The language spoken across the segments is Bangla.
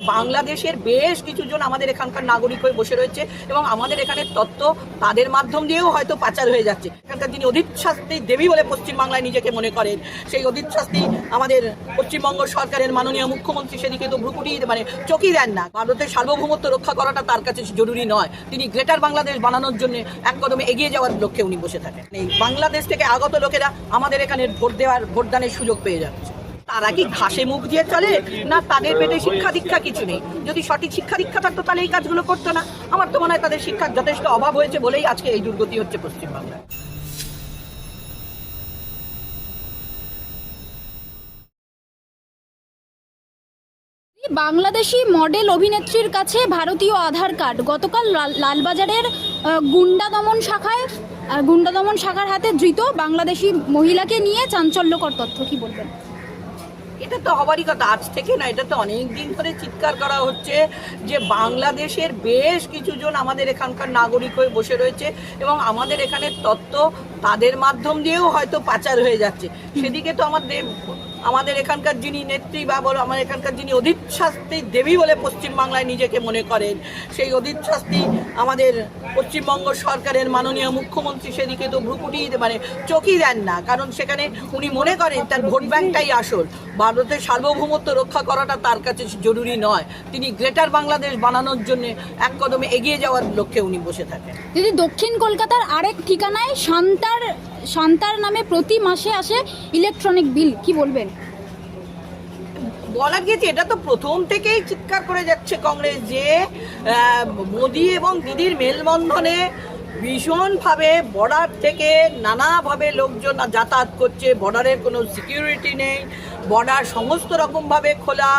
বাংলাদেশের বেশ কিছু জন আমাদের এখানকার নাগরিক হয়ে বসে রয়েছে এবং আমাদের এখানে তত্ত্ব তাদের মাধ্যম দিয়েও হয়তো পাচার হয়ে যাচ্ছে। এখানকার যিনি অধিক শাস্তি দেবী বলে পশ্চিমবাংলায় নিজেকে মনে করেন, সেই অধিক শাস্তি আমাদের পশ্চিমবঙ্গ সরকারের মাননীয় মুখ্যমন্ত্রী সেদিকে তো ভ্রুকুটি মানে চোখই দেন না। ভারতের সার্বভৌমত্ব রক্ষা করাটা তার কাছে জরুরি নয়। তিনি গ্রেটার বাংলাদেশ বানানোর জন্য এক কদমে এগিয়ে যাওয়ার লক্ষ্যে উনি বসে থাকেন। এই বাংলাদেশ থেকে আগত লোকেরা আমাদের এখানে ভোট দেওয়ার, ভোটদানের সুযোগ পেয়ে যাচ্ছে। তারা কি ঘাসে মুখ দিয়ে চলে? না তাদের পেটে শিক্ষা দীক্ষা কিছু নেই? যদি সঠিক শিক্ষা দীক্ষা থাকতো, তাহলে এই কাজগুলো করতো না। আমার তো মনে হয় তাদের শিক্ষার যথেষ্ট অভাব হয়েছে বলেই আজকে এই দুর্গতি হচ্ছে পশ্চিমবাংলায়। বাংলাদেশি মডেল অভিনেত্রীর কাছে ভারতীয় আধার কার্ড। গতকাল লাল- লালবাজারের গুন্ডা দমন শাখায় গুন্ডা দমন শাখার হাতে ধৃত বাংলাদেশি মহিলাকে নিয়ে চাঞ্চল্যকর তথ্য, কি বলবেন? এটা তো হবারই কথা। আজ থেকে না, এটা তো অনেক দিন ধরে চিৎকার করা হচ্ছে যে বাংলাদেশের বেশ কিছু জন আমাদের এখানকার নাগরিক হয়ে বসে রয়েছে এবং আমাদের এখানে তত্ত্ব তাদের মাধ্যম দিয়েও হয়তো পাচার হয়ে যাচ্ছে। সেদিকে তো আমাদের আমাদের এখানকার যিনি নেত্রী বা বলো আমার এখানকার যিনি অধিক শাস্তি দেবী বলে পশ্চিমবাংলায় নিজেকে মনে করেন, সেই অধিক শাস্তি আমাদের পশ্চিমবঙ্গ সরকারের মাননীয় মুখ্যমন্ত্রী সেদিকে তো ভ্রুকুটি মানে চোখই দেন না। কারণ সেখানে উনি মনে করেন তার ভোট ব্যাংকটাই আসল। ভারতের সার্বভৌমত্ব রক্ষা করাটা তার কাছে জরুরি নয়। তিনি গ্রেটার বাংলাদেশ বানানোর জন্য এক কদমে এগিয়ে যাওয়ার লক্ষ্যে উনি বসে থাকেন। যদি দক্ষিণ কলকাতার আরেক ঠিকানায় শান্তার শান্তার নামে প্রতি মাসে আসে ইলেকট্রনিক বিল। কি বলবেন? বলা গিয়েছে এটা তো প্রথম থেকেই চিৎকার করে যাচ্ছে কংগ্রেস যে মোদি এবং দিদির মেলবন্ধনে ভীষণভাবে বর্ডার থেকে নানাভাবে লোকজন যাতায়াত করছে বর্ডারের কোনো সিকিউরিটি নেই। বর্ডার সমস্ত রকমভাবে খোলা।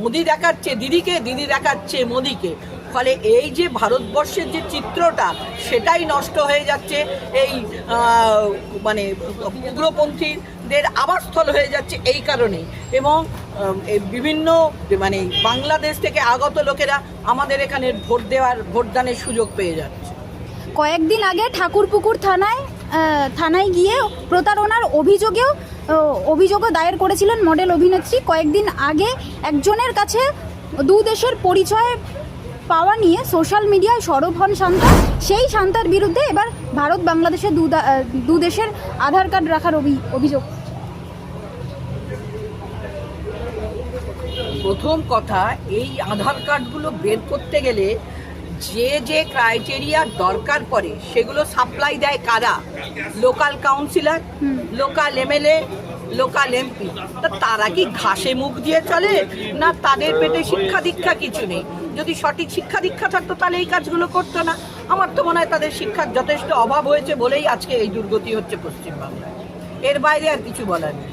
মোদি দেখাচ্ছে দিদিকে, দিদি দেখাচ্ছে মোদিকে। ফলে এই যে ভারতবর্ষের যে চিত্রটা, সেটাই নষ্ট হয়ে যাচ্ছে। এই মানে উগ্রপন্থীদের আবাসস্থল হয়ে যাচ্ছে এই কারণে। এবং বিভিন্ন মানে বাংলাদেশ থেকে আগত লোকেরা আমাদের এখানে ভোট দেওয়ার, ভোটদানের সুযোগ পেয়ে যাচ্ছে। কয়েকদিন আগে ঠাকুরপুকুর থানায় থানায় গিয়ে প্রতারণার অভিযোগেও অভিযোগও দায়ের করেছিলেন মডেল অভিনেত্রী। কয়েকদিন আগে একজনের কাছে দু দেশের পরিচয় পাওয়া নিয়ে সোশ্যাল মিডিয়ায় সরব হন শান্তা। সেই শান্তার বিরুদ্ধে এবার ভারত বাংলাদেশের দু দেশের আধার কার্ড রাখার অভি- অভিযোগ। প্রথম কথা, এই আধার কার্ডগুলো বের করতে গেলে যে যে ক্রাইটেরিয়ার দরকার পড়ে সেগুলো সাপ্লাই দেয় কারা? Local councillor local MLA local MP তা তারা কি ঘাসে মুখ দিয়ে চলে? না তাদের পেটে শিক্ষা দীক্ষা কিছু নেই? যদি সঠিক শিক্ষা দীক্ষা থাকতো তাহলে এই কাজগুলো করতো না। আমার তো মনে হয় তাদের শিক্ষার যথেষ্ট অভাব হয়েছে বলেই আজকে এই দুর্গতি হচ্ছে পশ্চিমবাংলায়। এর বাইরে আর কিছু বলার নেই।